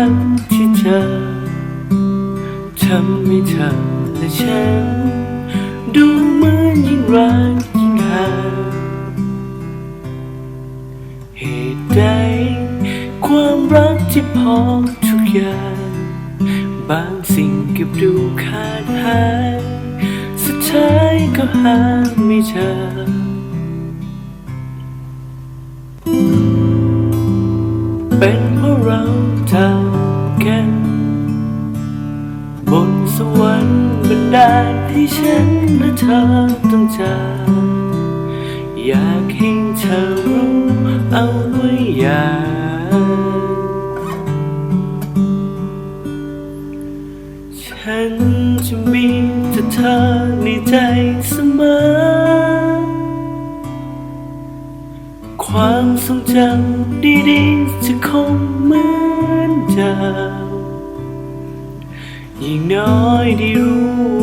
ันที่เจอทำให้เธอและฉัน ดูเหมือนยิ่งรักยิ่งห่างเหตุใดความรักที่พอทุกอย่าง บางสิ่งเก็บดูขาดหายสุดท้ายก็หาไม่เจอเป็นเพราะเราเท่าาลให้ฉันและเธอต้องจากอยากให้เธอรู้เอาไว้อย่าฉันจะมีแต่เธอในใจเสมอ ความทรงจำดีๆจะคงเหมือนเดิมยิ่งน้อยได้รู้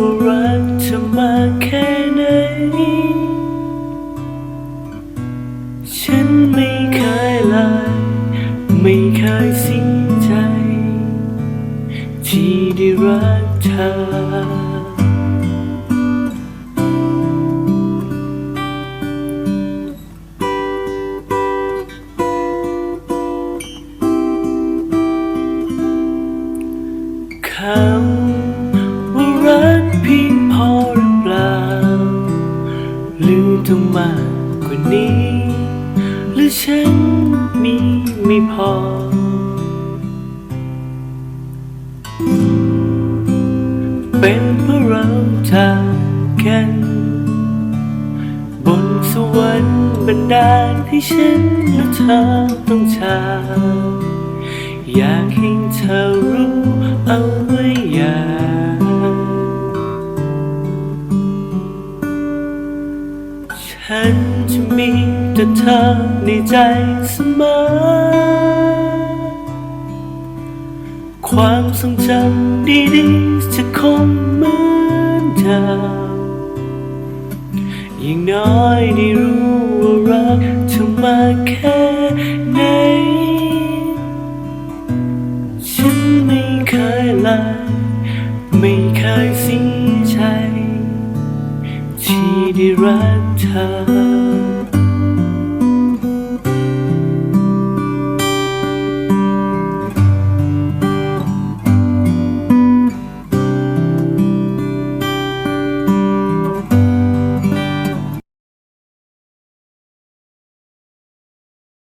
แค่ไหน ฉันไม่เคยลายไม่เคยสิ้นใจ ที่ได้รักเธอคำ หรือต้องมากกว่านี้ หรือฉันมีไม่พอ เป็นเพราะเราจากกัน บนสวรรค์บันดาลให้ฉันและเธอต้องจากอยากให้เธอรู้เอา ฉันจะมีแต่เธอในใจเสมอ ความทรงจำดีๆจะคงเหมือนเดิมยิ่งน้อยได้รู้ว่ารักเธอมาแค่ไหน ฉันไม่เคยลาไม่เคยเสีย ที่ได้รักเธอ